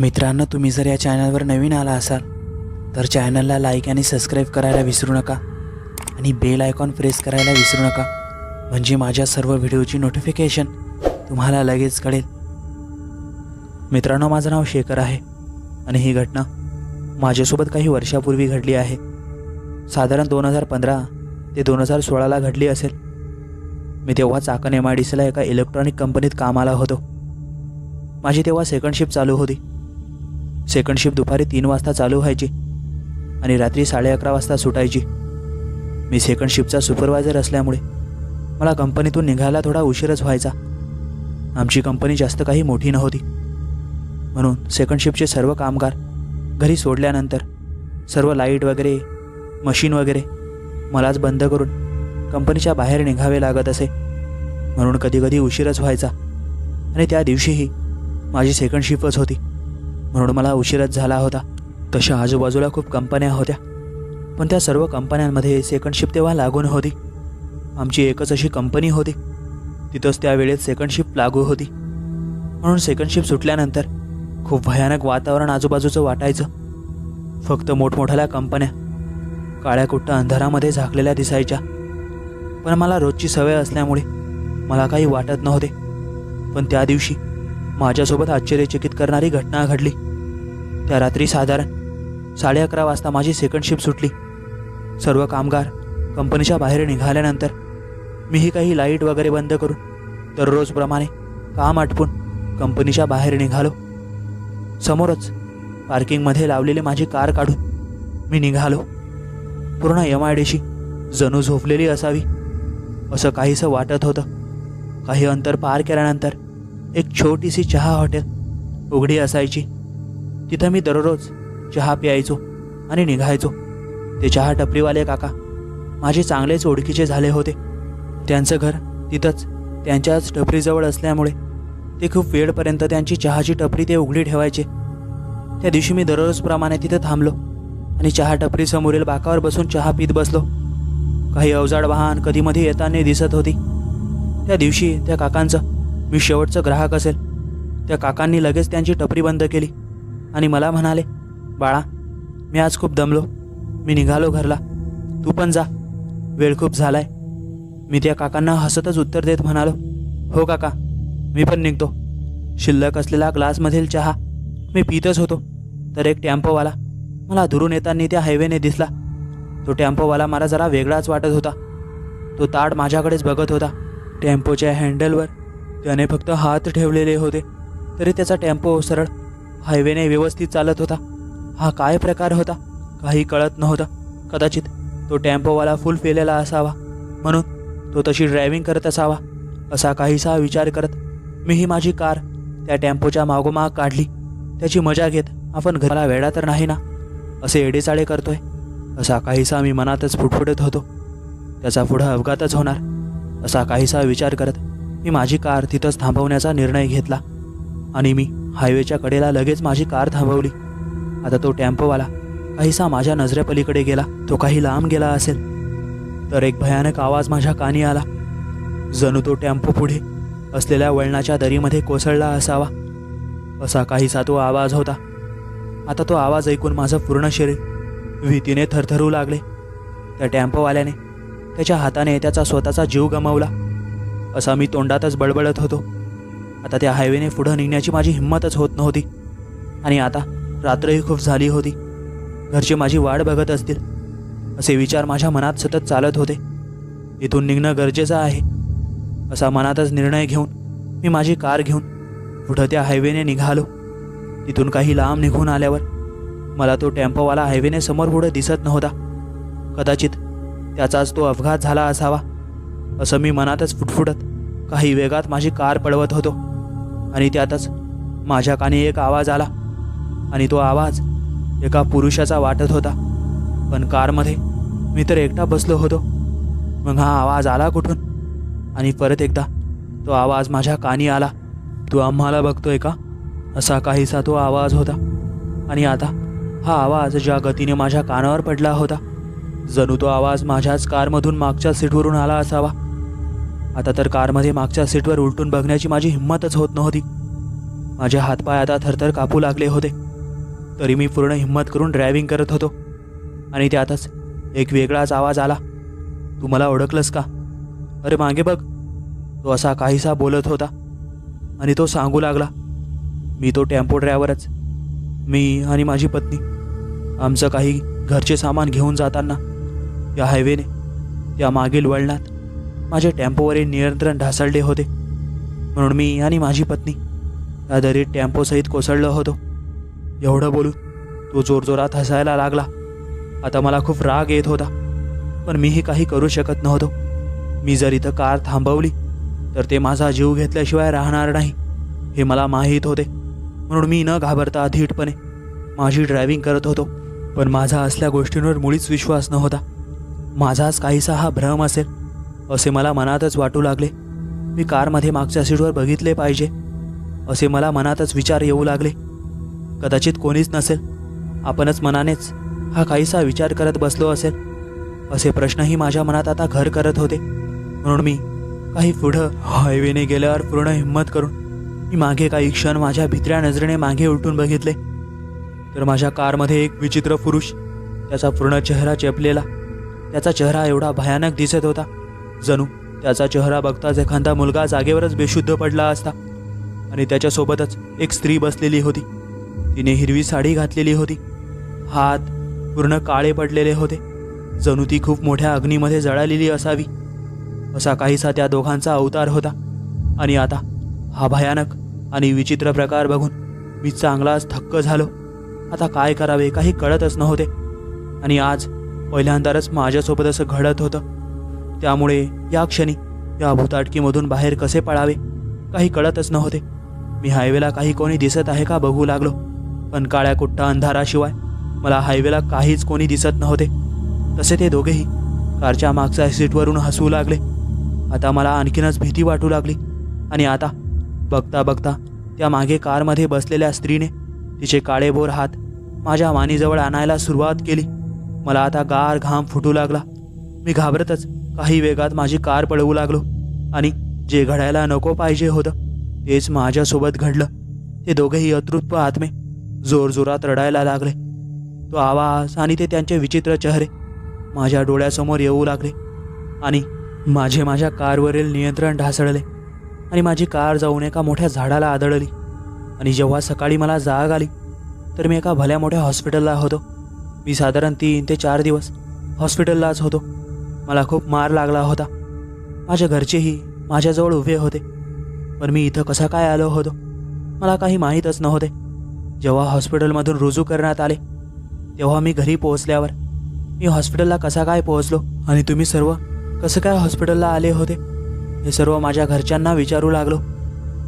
मित्रांनो तुम्ही जर या चॅनलवर नवीन आला असाल तर चॅनलला लाईक आणि सबस्क्राईब करायला विसरू नका आणि बेल आयकॉन प्रेस करायला विसरू नका. म्हणजे माझ्या सर्व व्हिडिओची नोटिफिकेशन तुम्हाला लगेच कळेल. मित्रांनो माझं नाव शेखर आहे आणि ही घटना माझ्यासोबत काही वर्षापूर्वी घडली आहे. साधारण दोन हजार पंधरा ते दोन हजार सोळाला घडली असेल. मी तेव्हा चाकण एम आय डी सीला एका इलेक्ट्रॉनिक कंपनीत कामाला होतो. माझी तेव्हा सेकंड शिफ्ट चालू होती. सेकंड शिफ्ट दुपारी तीन वाजता चालू व्हायची आणि रात्री साडे अकरा वाजता सुटायची. मी सेकंड शिफ्टचा सुपरवायझर असल्यामुळे मला कंपनीतून निघायला थोडा उशीरच व्हायचा. आमची कंपनी जास्त काही मोठी नव्हती. म्हणून सेकंड शिफ्टचे सर्व कामगार घरी सोडल्यानंतर सर्व लाइट वगैरे मशीन वगैरे मलाच बंद करून कंपनीच्या बाहेर निघावे लागत असे. म्हणून कधीकधी उशीरच व्हायचा. आणि त्या दिवशीही माझी सेकंड शिफ्टच होती. म्हणून मला उशीरच झाला होता. तशा आजूबाजूला खूप कंपन्या होत्या. पण त्या सर्व कंपन्यांमध्ये सेकंड शिफ्ट तेव्हा लागून होती. आमची एकच अशी कंपनी होती. तिथंच त्यावेळेत सेकंड शिफ्ट लागू होती. म्हणून सेकंड शिफ्ट सुटल्यानंतर खूप भयानक वातावरण आजूबाजूचं वाटायचं. फक्त मोठमोठ्याल्या कंपन्या. काळ्या कुट्ट अंधारामध्ये झाकलेल्या दिसायच्या. पण मला रोजची सवय असल्यामुळे मला काही वाटत नव्हते. पण त्या दिवशी माझ्यासोबत आश्चर्यचकित करणारी घटना घडली. त्या रात्री साधारण साडे अकरा वाजता माझी सेकंड शिफ्ट सुटली. सर्व कामगार कंपनीच्या बाहेर निघाल्यानंतर मीही काही लाइट वगैरे बंद करून दररोजप्रमाणे काम आटपून कंपनीच्या बाहेर निघालो. समोरच पार्किंगमध्ये लावलेली माझी कार काढून मी निघालो. पूर्ण एम आय डीशी जणू झोपलेली असावी असं काहीसं वाटत होतं. काही अंतर पार केल्यानंतर एक छोटीशी चहा हॉटेल उघडी असायची. तिथं मी दररोज चहा प्यायचो आणि निघायचो. ते चहा टपरीवाले काका माझे चांगलेच ओळखीचे झाले होते. त्यांचं घर तिथंच त्यांच्याच टपरीजवळ असल्यामुळे ते खूप वेळपर्यंत त्यांची चहाची टपरी ते उघडी ठेवायचे. त्या दिवशी मी दररोजप्रमाणे तिथं थांबलो आणि चहा टपरीसमोरील बाकावर बसून चहा पीत बसलो. काही अवजाड वाहन कधीमध्ये येताना दिसत होती. त्या दिवशी त्या काकांचं मी शेवटचं ग्राहक असेल. त्या काकांनी लगेच त्यांची टपरी बंद केली आणि मला म्हणाले बाळा मी आज खूप दमलो. मी निघालो घरला. तू पण जा. वेळ खूप झालाय. मी त्या काकांना हसतच उत्तर देत म्हणालो हो काका मी पण निघतो. शिल्लक असलेला ग्लासमधील चहा मी पितच होतो. तर एक टॅम्पोवाला मला दुरून येताना त्या हायवेने दिसला. तो टॅम्पोवाला मला जरा वेगळाच वाटत होता. तो ताट माझ्याकडेच बघत होता. टेम्पोच्या हँडलवर त्याने फक्त हात ठेवलेले होते. तरी त्याचा टेम्पो सरळ हायवेने व्यवस्थित चालत होता. हा काय प्रकार होता? काही कळत नव्हता. कदाचित तो टेम्पोवाला फुल पेलेला असावा. म्हणून तो तशी ड्रायव्हिंग करत असावा असा काहीसा विचार करत मीही माझी कार त्या टेम्पोच्या मागोमाग काढली. त्याची मजा घेत आपण घराला वेडा तर नाही ना? असे एडेचाळे करतोय असा काहीसा मी मनातच फुटफुटत होतो. त्याचा पुढं अपघातच होणार असा काहीसा विचार करत मी माझी कार तिथंच थांबवण्याचा निर्णय घेतला. आणि मी हायवेच्या कडेला लगेच माझी कार थांबवली. आता तो टॅम्पोवाला काहीसा माझ्या नजरेपलीकडे गेला. तो काही लांब गेला असेल. तर एक भयानक आवाज माझ्या कानी आला. जणू तो टॅम्पो पुढे असलेल्या वळणाच्या दरीमध्ये कोसळला असावा. असा काहीसा तो आवाज होता. आता तो आवाज ऐकून माझं पूर्ण शरीर भीतीने थरथरू लागले. त्या टॅम्पोवाल्याने त्याच्या हाताने त्याचा स्वतःचा जीव गमावला. असा मी तोंडातच बळबळत होतो. आता त्या हायवेने पुढं निघण्याची माझी हिंमतच होत नव्हती. आणि आता रात्रही खूप झाली होती. घरचे माझी वाट बघत असतील. असे विचार माझ्या मनात सतत चालत होते. इथून निघणं गरजेचं आहे. असा मनातच निर्णय घेऊन मी माझी कार घेऊन पुढं त्या हायवेने निघालो. तिथून काही लांब निघून आल्यावर मला तो टेम्पोवाला हायवेने समोर पुढे दिसत नव्हता. कदाचित त्याचाच तो अपघात झाला असावा. असं मी मनातच फुटफुटत काही वेगात माझी कार पळवत होतो. आणि त्यातच माझ्या कानी एक आवाज आला. आणि तो आवाज एका पुरुषाचा वाटत होता. पण कारमध्ये मी तर एकटा बसलो होतो. मग हा आवाज आला कुठून? आणि परत एकदा तो आवाज माझ्या कानी आला. तू आम्हाला बघतोय का? असा काहीसा तो आवाज होता. आणि आता हा आवाज ज्या गतीने माझ्या कानावर पडला होता जणू तो आवाज माझ्याच कारमधून मागच्या सीटवरून आला असावा. आता तर कारमध्ये मागच्या सीटवर उलटून बघण्याची माझी हिंमतच होत नव्हती. माझे हातपाय आता थरथर कापू लागले होते. तरी मी पूर्ण हिंमत करून ड्रायव्हिंग करत होतो. आणि त्यातच एक वेगळाच आवाज आला. तू मला ओळखलंस का? अरे मागे बघ. तो असा काहीसा बोलत होता. आणि तो सांगू लागला. मी तो टेम्पो ड्रायव्हरच. मी आणि माझी पत्नी. आमचं काही घरचे सामान घेऊन जाताना या हायवेने त्या मागील वळणात माझे टेम्पोवरील नियंत्रण ढासळले होते. म्हणून मी आणि माझी पत्नी त्या दरीत टेम्पोसहित कोसळलो होतो. एवढं बोलून तो जोरजोरात हसायला लागला. आता मला खूप राग येत होता पण मीही काही करू शकत नव्हतो. मी जर इथं कार थांबवली तर ते माझा जीव घेतल्याशिवाय राहणार नाही हे मला माहीत होते. म्हणून मी न घाबरता धीटपणे माझी ड्रायव्हिंग करत होतो पण माझा असल्या गोष्टींवर मुळीच विश्वास नव्हता. माझाच काहीसा हा भ्रम असेल असे मला मनातच वाटू लागले. मी कारमध्ये मागच्या सीटवर बघितले पाहिजे. असे मला मनातच विचार येऊ लागले. कदाचित कोणीच नसेल. आपणच मनानेच हा काहीसा विचार करत बसलो असेल. असे प्रश्नही माझ्या मनात आता घर करत होते. म्हणून मी काही पुढं हायवेने गेल्यावर पूर्ण हिंमत करून मी मागे काही क्षण माझ्या भित्र्या नजरेने मागे उलटून बघितले. तर माझ्या कारमध्ये एक विचित्र पुरुष त्याचा पूर्ण चेहरा चेपलेला त्याचा चेहरा एवढा भयानक दिसत होता. जणू त्याचा चेहरा बघताच एखादा मुलगा जागेवरच बेशुद्ध पडला असता. आणि त्याच्यासोबतच एक स्त्री बसलेली होती. तिने हिरवी साडी घातलेली होती. हात पूर्ण काळे पडलेले होते. जणू ती खूप मोठ्या अग्नीमध्ये जळालेली असावी. असा काहीसा त्या दोघांचा अवतार होता. आणि आता हा भयानक आणि विचित्र प्रकार बघून मी चांगलाच थक्क झालो. आता काय करावे काही कळतच नव्हते. आणि आज पहिल्यांदाच माझ्यासोबत असं घडत होतं. त्यामुळे या क्षणी या भूताटकीमधून बाहेर कसे पळावे काही कळतच नव्हते. मी हायवेला काही कोणी दिसत आहे का बघू लागलो. पण काळ्या कुट्टा अंधाराशिवाय मला हायवेला काहीच कोणी दिसत नव्हते. तसे ते दोघेही कारच्या मागच्या सीटवरून हसू लागले. आता मला आणखीनच भीती वाटू लागली. आणि आता बघता बघता त्या मागे कारमध्ये बसलेल्या स्त्रीने तिचे काळेभोर हात माझ्या मानीजवळ आणायला सुरुवात केली. मला आता गार घाम फुटू लागला. मी घाबरतच काही वेगात माझी कार पळवू लागलो आणि जे घडायला नको पाहिजे होतं तेच माझ्यासोबत घडलं. ते दोघेही अतृप्त आत्मे जोरजोरात रडायला लागले. तो आवाज आणि ते त्यांचे विचित्र चेहरे माझ्या डोळ्यासमोर येऊ लागले आणि माझे माझ्या कारवरील नियंत्रण ढासळले आणि माझी कार जाऊन एका मोठ्या झाडाला आदळली. आणि जेव्हा सकाळी मला जाग आली तर मी एका भल्या मोठ्या हॉस्पिटलला होतो. मी साधारण तीन ते चार दिवस हॉस्पिटललाच होतो. मला खूप मार लागला होता. माझ्या घरचेही माझ्याजवळ उभे होते. पण मी इथं कसा काय आलो होतो? मला काही माहीतच नव्हते. जेव्हा हॉस्पिटलमधून रुजू करण्यात आले तेव्हा मी घरी पोहोचल्यावर मी हॉस्पिटलला कसा काय पोहोचलो? आणि तुम्ही सर्व कसं काय हॉस्पिटलला आले होते? हे सर्व माझ्या घरच्यांना विचारू लागलो.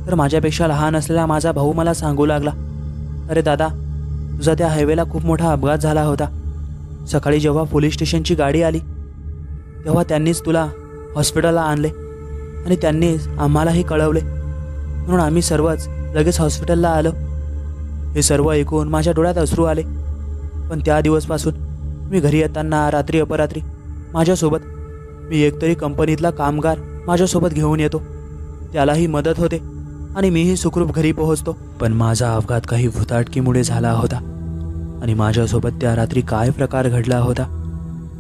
तर माझ्यापेक्षा लहान असलेला माझा भाऊ मला सांगू लागला अरे दादा तुझा त्या हायवेला खूप मोठा अपघात झाला होता. सकाळी जेव्हा पोलीस स्टेशनची गाडी आली तेव्हा त्यांनीच तुला हॉस्पिटलला आणले आणि त्यांनीच आम्हालाही कळवले. म्हणून आम्ही सर्वच लगेच हॉस्पिटलला आलो. हे सर्व ऐकून माझ्या डोळ्यात अश्रू आले. पण त्या दिवसपासून मी घरी येताना रात्री अपरात्री माझ्यासोबत मी एकतरी कंपनीतला कामगार माझ्यासोबत घेऊन येतो. त्यालाही मदत होते आणि मीही सुखरूप घरी पोहोचतो. पण माझा अपघात काही भुताटकीमुळे झाला होता आणि माझ्यासोबत त्या रात्री काय प्रकार घडला होता?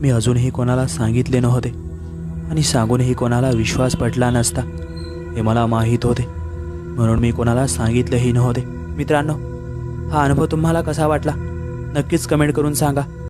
मी अजूनही कोणाला सांगितले नव्हते आणि सांगूनही कोणाला विश्वास पटला नसता. हे मला माहीत होते. म्हणून मी कोणाला सांगितलेही नव्हते. मित्रांनो हा अनुभव तुम्हाला कसा वाटला? नक्कीच कमेंट करून सांगा.